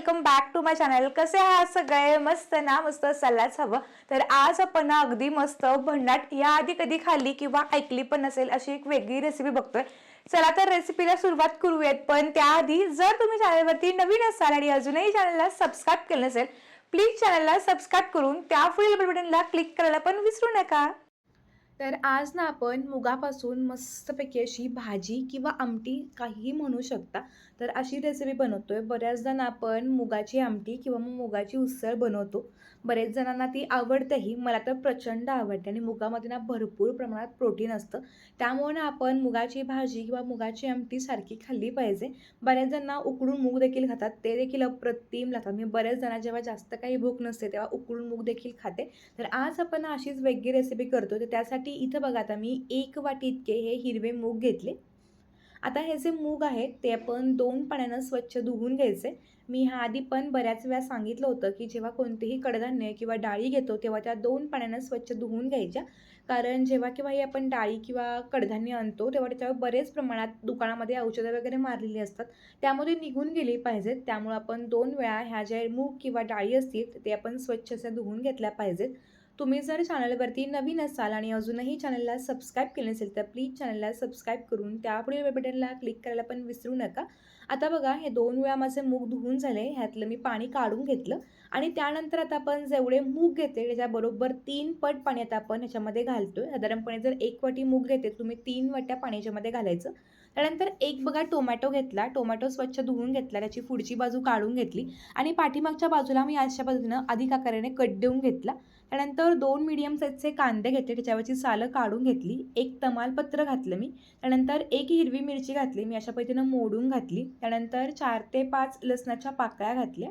Welcome back to my channel कसे आहात सगळे? मस्त ना? मस्त सल्लाच हवं. तर आज आपण ना अगदी मस्त भन्नाट या आधी कधी खाल्ली किंवा ऐकली पण नसेल अशी एक वेगळी रेसिपी बघतोय. चला तर रेसिपीला सुरुवात करूयात. पण त्याआधी जर तुम्ही चॅनलवरती नवीन असाल आणि अजूनही चॅनलला सबस्क्राईब केलं नसेल प्लीज चॅनलला सबस्क्राईब करून त्या पुढील बटनला क्लिक करायला पण विसरू नका. तर आज ना आपण मुगापासून मस्तपैकी अशी भाजी किंवा आमटी काहीही म्हणू शकता. तर अशी रेसिपी बनवतो बऱ्याचदा बऱ्याचजण आपण मुगाची आमटी किंवा मग मुगाची उसळ बनवतो. बरेच जणांना ती आवडतेही मला तर प्रचंड आवडते आणि मुगामध्ये ना भरपूर प्रमाणात प्रोटीन असतं. त्यामुळे ना आपण मुगाची भाजी किंवा मुगाची आमटी सारखी खाल्ली पाहिजे. बऱ्याच जणांना उकडून मूग देखील खातात. ते देखील अप्रतिम लागतात. मी बऱ्याच जणांना जेव्हा जास्त काही भूक नसते तेव्हा उकडून मूग देखील खाते. तर आज आपण अशीच वेगळी रेसिपी करतो तर त्यासाठी इथं बघा आता मी एक वाटी इतके हे हिरवे मूग घेतले. आता हे जे मूग आहेत ते आपण दोन पाण्यानं स्वच्छ धुवून घ्यायचे. मी ह्या आधी पण बऱ्याच वेळा सांगितलं होतं की जेव्हा कोणतेही कडधान्य किंवा डाळी घेतो तेव्हा त्या दोन पाण्यानं स्वच्छ धुवून घ्यायच्या. कारण जेव्हा किंवा ही आपण डाळी किंवा कडधान्य आणतो तेव्हा त्याच्यावर बरेच प्रमाणात दुकानामध्ये औषधं वगैरे मारलेली असतात. त्यामध्ये निघून गेली पाहिजेत. त्यामुळे आपण दोन वेळा ह्या ज्या मूग किंवा डाळी असतील ते आपण स्वच्छ अशा धुवून घेतल्या पाहिजेत. तुम्ही जर चॅनलवरती नवीन असाल आणि अजूनही चॅनलला सबस्क्राईब केले नसेल तर प्लीज चॅनलला सबस्क्राईब करून त्यापुढील वेब बटनला क्लिक करायला पण विसरू नका. आता बघा हे दोन वेळा माझे मूग धुवून झाले ह्यातलं मी पाणी काढून घेतलं. आणि त्यानंतर आता आपण जेवढे मूग घेते त्याच्याबरोबर तीन पट पाणी आता आपण ह्याच्यामध्ये घालतोय. साधारणपणे जर एक वाटी मूग घेते तुम्ही तीन वाट्या पाणी ह्याच्यामध्ये घालायचं. त्यानंतर एक बघा टोमॅटो घेतला. टोमॅटो स्वच्छ धुवून घेतला. त्याची पुढची बाजू काढून घेतली. आणि पाठीमागच्या बाजूला मी अशा पद्धतीनं अधिक आकाराने कट देऊन घेतला. त्यानंतर दोन मीडियम साईजचे कांदे घेतले त्याच्यावरची सालं काढून घेतली एक तमालपत्र घातलं मी त्यानंतर एक हिरवी मिरची घातली मी अशा पद्धतीनं मोडून घातली त्यानंतर चार ते पाच लसणाच्या पाकळ्या घातल्या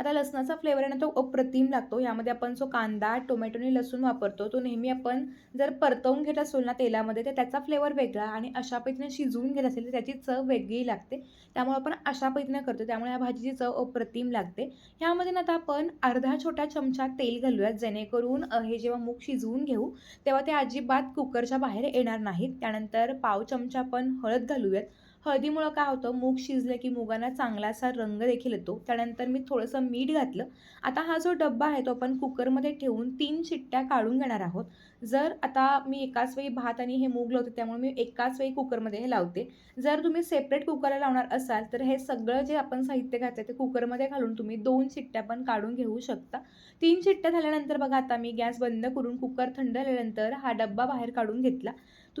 आता लसणाचा फ्लेवर आहे ना तो अप्रतिम लागतो. यामध्ये आपण जो कांदा टोमॅटो आणि लसूण वापरतो तो नेहमी आपण जर परतवून घेत असेल ना तेलामध्ये तर त्याचा फ्लेवर वेगळा आणि अशा पद्धतीने शिजवून घेत असेल तर त्याची चव वेगळी लागते. त्यामुळे आपण अशा पद्धतीने करतो. त्यामुळे या भाजीची चव अप्रतिम लागते. ह्यामध्ये ना आता आपण अर्धा छोटा चमचा तेल घालूयात जेणेकरून हे जेव्हा मूग शिजवून घेऊ तेव्हा ते अजिबात कुकरच्या बाहेर येणार नाहीत. त्यानंतर पाव चमचा आपण हळद घालूयात. हळदीमुळं काय होतं मूग शिजलं की मुगांना चांगला असा रंग देखील येतो. त्यानंतर मी थोडंसं मीठ घातलं. आता हा जो डब्बा आहे तो आपण कुकरमध्ये ठेवून तीन शिट्ट्या काढून घेणार आहोत. जर आता मी एकाच वेळी भात आणि हे मूग लावते त्यामुळे मी एकाच वेळी कुकरमध्ये हे लावते. जर तुम्ही सेपरेट कुकरला लावणार असाल तर हे सगळं जे आपण साहित्य घातलं ते कुकरमध्ये घालून तुम्ही दोन शिट्ट्या पण काढून घेऊ शकता. तीन शिट्ट्या झाल्यानंतर बघा आता मी गॅस बंद करून कुकर थंड झाल्यानंतर हा डब्बा बाहेर काढून घेतला.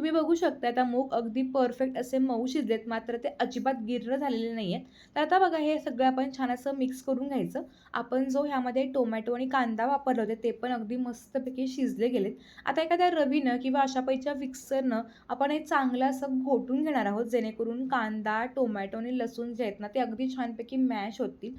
तुम्ही बघू शकता आता मूग अगदी परफेक्ट असे मऊ शिजलेत मात्र ते अजिबात गिर्र झालेले नाही आहेत तर आता बघा हे सगळं आपण छान असं मिक्स करून घ्यायचं. आपण जो ह्यामध्ये टोमॅटो आणि कांदा वापरले होते ते पण अगदी मस्तपैकी शिजले गेलेत. आता एखाद्या रवीनं किंवा अशा पैच्या मिक्सरनं आपण हे चांगलं असं घोटून घेणार आहोत जेणेकरून कांदा टोमॅटो आणि लसूण जे आहेत ना ते अगदी छानपैकी मॅश होतील.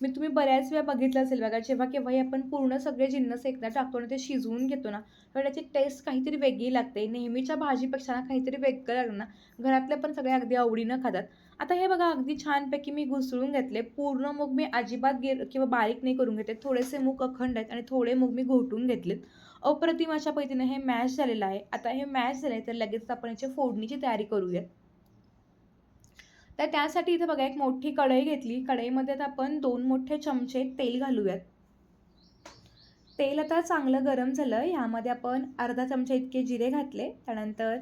मी तुम्ही बऱ्याच वेळा बघितलं असेल बघा जेव्हा केव्हाही आपण पूर्ण सगळे जिन्नस एकदा टाकतो आणि ते शिजवून घेतो ना तर त्याची टेस्ट काहीतरी वेगळी लागते. नेहमीच्या भाजीपेक्षा ना काहीतरी वेगळं लागलं ना घरातले पण सगळे अगदी आवडीनं खातात. आता हे बघा अगदी छानपैकी मी घुसळून घेतले. पूर्ण मूग मी अजिबात गिर किंवा बारीक नाही करून घेतले. थोडेसे मूग अखंड आहेत आणि थोडे मूग मी घोटून घेतलेत. अप्रतिमाच्या अशा पद्धतीने हे मॅश झालेलं आहे. आता हे मॅश झालं आहे तर लगेच आपण याची फोडणीची तयारी करूयात. तर त्यासाठी इथं बघा एक मोठी कढई घेतली. कढईमध्ये आता आपण दोन मोठे चमचे तेल घालूयात. तेल आता चांगलं गरम झालं. ह्यामध्ये आपण अर्धा चमचा इतके जिरे घातले. त्यानंतर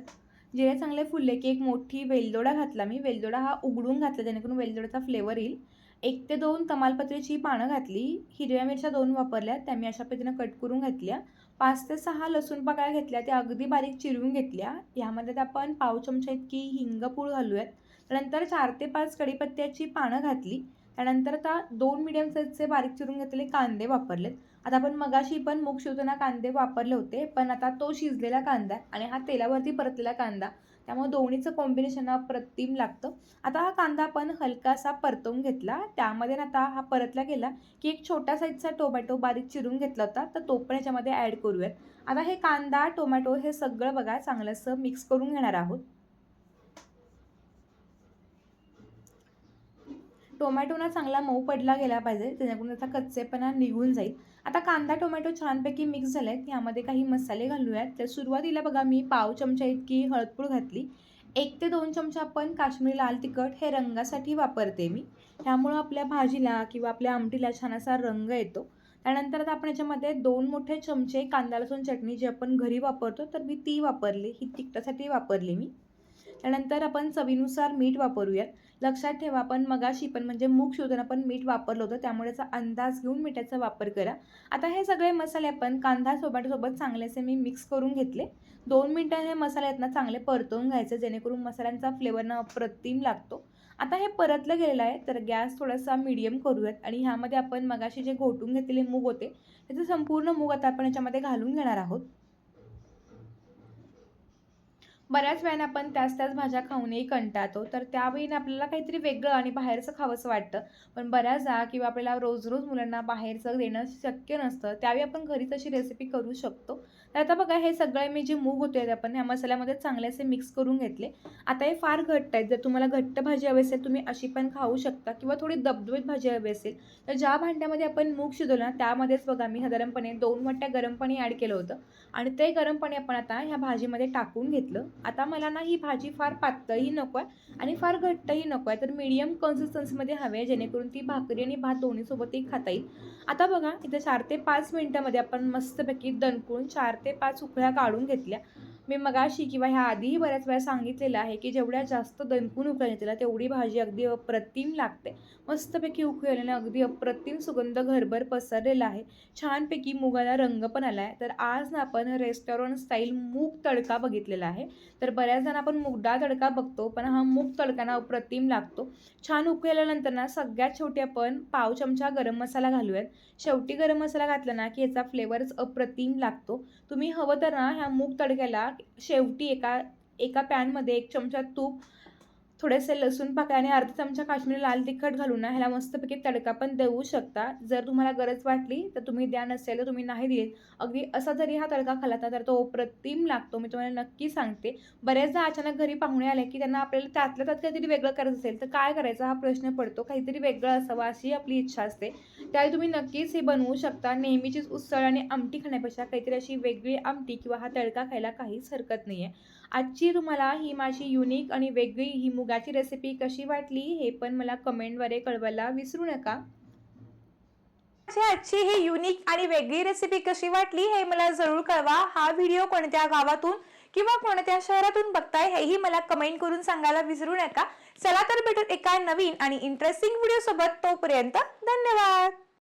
जिरे चांगले फुलले की एक मोठी वेलदोडा घातला मी. वेलदोडा हा उघडून घातला जेणेकरून वेलदोड्याचा फ्लेवर येईल. एक ते दोन तमालपत्रीची पानं घातली. हिरव्या मिरच्या दोन वापरल्या. त्या मी अशा पद्धतीनं कट करून घातल्या. पाच ते सहा लसूण पाकळ्या घेतल्या. त्या अगदी बारीक चिरवून घेतल्या. ह्यामध्ये आपण पाव चमचा इतकी हिंगपूळ घालूयात. त्यानंतर चार ते पाच कडीपत्त्याची पानं घातली. त्यानंतर आता दोन मिडियम साईजचे बारीक चिरून घेतलेले कांदे वापरलेत. आता आपण मगाशी पण मूग शिवताना कांदे वापरले होते पण आता तो शिजलेला कांदा आणि हा तेलावरती परतलेला कांदा त्यामुळे दोन्हीचं कॉम्बिनेशन अप्रतिम लागतं. आता हा कांदा आपण हलकासा परतवून घेतला. त्यामध्ये ना आता हा परतला गेला की एक छोटा साईजचा टोमॅटो बारीक चिरून घेतला होता तर तो पण याच्यामध्ये ॲड करूयात. आता हे कांदा टोमॅटो हे सगळं बघा चांगलंसं मिक्स करून घेणार आहोत. टोमॅटो ना चांगला मऊ पडला गेला पाहिजे जेणेकरून त्याचा कच्चेपणा निघून जाईल. आता कांदा टोमॅटो छानपैकी मिक्स झाले आहेत यामध्ये काही मसाले घालूयात. तर सुरुवातीला बघा मी पाव चमचा इतकी हळदपूड घातली. एक ते दोन चमचे आपण काश्मीरी लाल तिखट हे रंगासाठी वापरते मी. ह्यामुळं आपल्या भाजीला किंवा आपल्या आमटीला छान असा रंग येतो. त्यानंतर आता आपण याच्यामध्ये दोन मोठे चमचे कांदा लसूण चटणी जी आपण घरी वापरतो तर मी ती वापरली. ही तिखटासाठी वापरली मी. त्यानंतर आपण चवीनुसार मीठ वापरूयात. लक्षात ठेवा आपण मगाशी पण म्हणजे मूग शोधून आपण मीठ वापरलं होतं त्यामुळे अंदाज घेऊन मिठाचा वापर करा. आता हे सगळे मसाले आपण कांदा टोमॅटोसोबत चांगलेसे मी मिक्स करून घेतले. दोन मिनटं हे मसाले आहेत ना चांगले परतवून घ्यायचे जेणेकरून मसाल्यांचा फ्लेवर ना अप्रतिम लागतो. आता हे परतलं गेलेलं आहे तर गॅस थोडासा मीडियम करूयात आणि ह्यामध्ये आपण मगाशी जे घोटून घेतलेले मूग होते त्याचे संपूर्ण मूग आता आपण याच्यामध्ये घालून घेणार आहोत. बऱ्याच वेळाने आपण त्याच त्याच भाज्या खाऊनही कंटाळतो. तर त्यावेळी आपल्याला काहीतरी वेगळं आणि बाहेरचं खावंसं वाटतं. पण बऱ्याचदा किंवा आपल्याला रोज रोज मुलांना बाहेरचं देणं शक्य नसतं. त्यावेळी आपण घरीच अशी रेसिपी करू शकतो. तर आता बघा हे सगळे मी जे मूग होते आपण ह्या मसाल्यामध्ये चांगले असे मिक्स करून घेतले. आता हे फार घट्ट आहेत. जर तुम्हाला घट्ट भाजी हवी असेल तुम्ही अशी पण खाऊ शकता. किंवा थोडी दबदबीत भाजी हवी असेल तर ज्या भांड्यामध्ये आपण मूग शिजवलं ना त्यामध्येच बघा मी साधारणपणे दोन वाट्या गरम पाणी ॲड केलं होतं. आणि ते गरम पाणी आपण आता ह्या भाजीमध्ये टाकून घेतलं. आता मला ना ही भाजी फार पातळही नको आहे आणि फार घट्टही नको आहे तर मीडियम कन्सिस्टन्सीमध्ये हवी आहे जेणेकरून ती भाकरी आणि भात दोन्हीसोबतही खाता येईल. आता बघा इथे चार ते पाच मिनटामध्ये आपण मस्तपैकी दणकून चार ते पाच उकळ्या काढून घेतल्या. मी मगाशी किंवा ह्या आधीही बऱ्याच वेळा सांगितलेलं आहे की जेवढ्या जास्त दणकून उकळ्या घेतल्या तेवढी भाजी अगदी अप्रतिम लागते. मस्तपैकी उकळल्याने अगदी अप्रतिम सुगंध घरभर पसरलेला आहे. छानपैकी मुगाला रंग पण आला आहे तर आज ना आपण रेस्टॉरंट स्टाईल मूग तडका बघितलेला आहे. तर बऱ्याच जण आपण मुगडाळ तडका बघतो पण हा मूग तडकाना अप्रतिम लागतो. छान उकळल्यानंतर ना सगळ्यात शेवटी आपण पाव चमचा गरम मसाला घालूयात. शेवटी गरम मसाला घातला ना की याचा फ्लेवरच अप्रतिम लागतो. तुम्ही हवं तर ना ह्या मूग तडक्याला शेवटी एका एका पॅनमध्ये एक चमचा तूप थोडेसे लसूण पाकळ्या आणि अर्धा चमचा काश्मीरी लाल तिखट घालून ना ह्याला मस्तपैकी तडका पण देऊ शकता. जर तुम्हाला गरज वाटली तर तुम्ही द्या नसेल तर तुम्ही नाही दिले अगदी असा जरी हा तडका खाला तर तो अप्रतिम लागतो. मी तुम्हाला नक्की सांगते. बऱ्याचदा अचानक घरी पाहुणे आले की त्यांना आपल्याला त्यातल्या त्यात काहीतरी वेगळं करायचं असेल तर काय करायचं हा प्रश्न पडतो. काहीतरी वेगळं असावं अशी आपली इच्छा असते. त्यावेळी तुम्ही नक्कीच हे बनवू शकता. नेहमीचीच उसळ आणि आमटी खाण्यापेक्षा काहीतरी अशी वेगळी आमटी किंवा हा तडका खायला काहीच हरकत नाही आहे आजची तुम्हाला ही माझी युनिक आणि वेगळी ही मुगाची रेसिपी कशी वाटली हे पण मला कमेंटद्वारे कळवायला विसरू नका. आजची ही युनिक आणि वेगळी रेसिपी कशी वाटली हे मला जरूर कळवा. हा व्हिडिओ कोणत्या गावातून किंवा कोणत्या शहरातून बघताय हेही मला कमेंट करून सांगायला विसरू नका. चला तर भेटत एका नवीन आणि इंटरेस्टिंग व्हिडिओ सोबत. तोपर्यंत धन्यवाद!